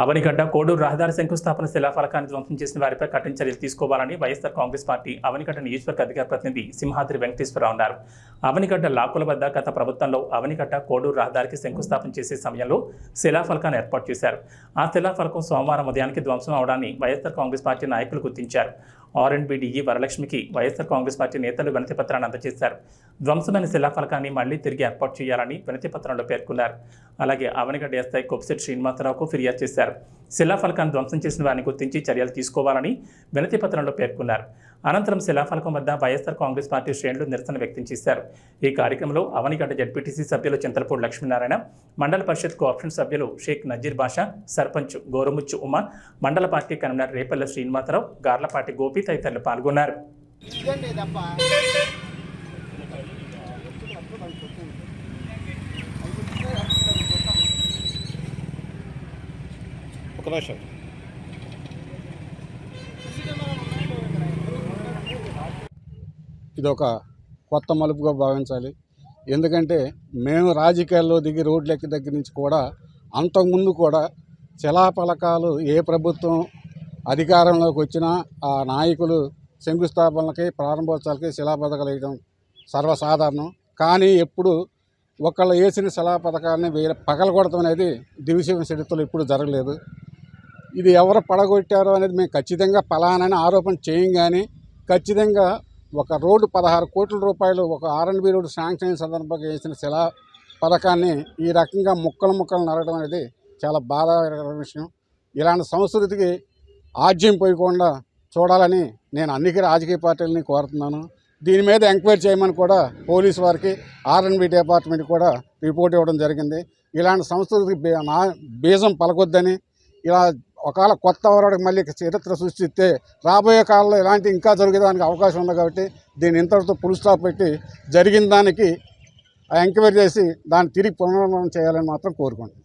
అవనిగడ్డ కోడూరు రహదారి శంకుస్థాపన శిలాఫలకాన్ని ధ్వంసం చేసిన వారిపై కఠిన చర్యలు తీసుకోవాలని వైఎస్ఆర్ కాంగ్రెస్ పార్టీ అవనిగడ్డ నియోజకవర్గ అధికార ప్రతినిధి సింహాద్రి వెంకటేశ్వరరావు అన్నారు. అవనిగడ్డ లాకుల వద్ద గత ప్రభుత్వంలో అవనిగడ్డ కోడూరు రహదారికి శంకుస్థాపన చేసే సమయంలో శిలాఫలకాన్ని ఏర్పాటు చేశారు. ఆ శిలాఫలకం సోమవారం ఉదయానికి ధ్వంసం అవడాన్ని వైఎస్ఆర్ కాంగ్రెస్ పార్టీ నాయకులు గుర్తించారు. ఆర్ అండ్ వరలక్ష్మికి వైఎస్ఆర్ కాంగ్రెస్ పార్టీ నేతలు వినతి పత్రాన్ని అందజేశారు. ధ్వంసమైన శిలాఫలకాన్ని మళ్ళీ తిరిగి ఏర్పాటు చేయాలని వినతి పత్రంలో పేర్కొన్నారు. అలాగే అవనిగడ్డ ఎస్ఐ కొప్సెట్ శ్రీనివాసరావుకు ఫిర్యాదు చేశారు. శిలాఫలకాన్ని ధ్వంసం చేసిన వారిని గుర్తించి చర్యలు తీసుకోవాలని వినతి పత్రంలో పేర్కొన్నారు. అనంతరం శిలాఫలకం వద్ద వైఎస్ఆర్ కాంగ్రెస్ పార్టీ శ్రేణులు నిరసన వ్యక్తం చేశారు. ఈ కార్యక్రమంలో అవనిగడ్డ జడ్పీటీసీ సభ్యులు చింతలపూడి లక్ష్మీనారాయణ మండల పరిషత్ కోఆప్షన్ సభ్యులు షేక్ నజీర్ బాషా సర్పంచ్ గోరుముచ్చు ఉమా మండల పార్టీ కన్వీనర్ రేపల్ల శ్రీనివాసరావు గార్లపాటి గోపి తదితరులు పాల్గొన్నారు. ఒక నిమిషం. ఇది ఒక కొత్త మలుపుగా భావించాలి. ఎందుకంటే మేము రాజకీయాల్లో దిగి రోడ్లెక్కి దగ్గర నుంచి కూడా అంతకుముందు కూడా శిలాఫలకాలు ఏ ప్రభుత్వం అధికారంలోకి వచ్చినా ఆ నాయకులు శంకుస్థాపనలకి ప్రారంభోత్సవాలకి శిలాపథకాలు వేయడం సర్వసాధారణం. కానీ ఎప్పుడు ఒకళ్ళు వేసిన శిలా పథకాన్ని వేరే పగలగొడటం అనేది దివిశివ చరిత్రలో ఎప్పుడు జరగలేదు. ఇది ఎవరు పడగొట్టారో అనేది మేము ఖచ్చితంగా ఫలానని ఆరోపణ చేయం కానీ ఖచ్చితంగా ఒక రోడ్డు పదహారు కోట్ల రూపాయలు ఒక ఆర్ఎండ్బి రోడ్డు శాంక్షన్ అయిన సందర్భంగా వేసిన శిలా పథకాన్ని ఈ రకంగా ముక్కలు ముక్కలు నరగడం అనేది చాలా బాధాకరమైన విషయం. ఇలాంటి సంస్కృతికి ఆజ్యం పోయకుండా చూడాలని నేను అన్ని రాజకీయ పార్టీలని కోరుతున్నాను. దీని మీద ఎంక్వైరీ చేయమని కూడా పోలీసు వారికి ఆర్ఎన్బి డిపార్ట్మెంట్ కూడా రిపోర్ట్ ఇవ్వడం జరిగింది. ఇలాంటి సంస్కృతికి బీజం పలకొద్దని ఇలా ఒకవేళ కొత్త వరడికి మళ్ళీ చరిత్ర సృష్టిస్తే రాబోయే కాలంలో ఇలాంటి ఇంకా జరిగేదానికి అవకాశం ఉంది కాబట్టి దీన్ని ఇంతటితో పుల్ స్టాప్ పెట్టి జరిగిన దానికి ఎంక్వైరీ చేసి దాన్ని తిరిగి పునర్నిర్మాణం చేయాలని మాత్రం కోరుకుంటున్నాను.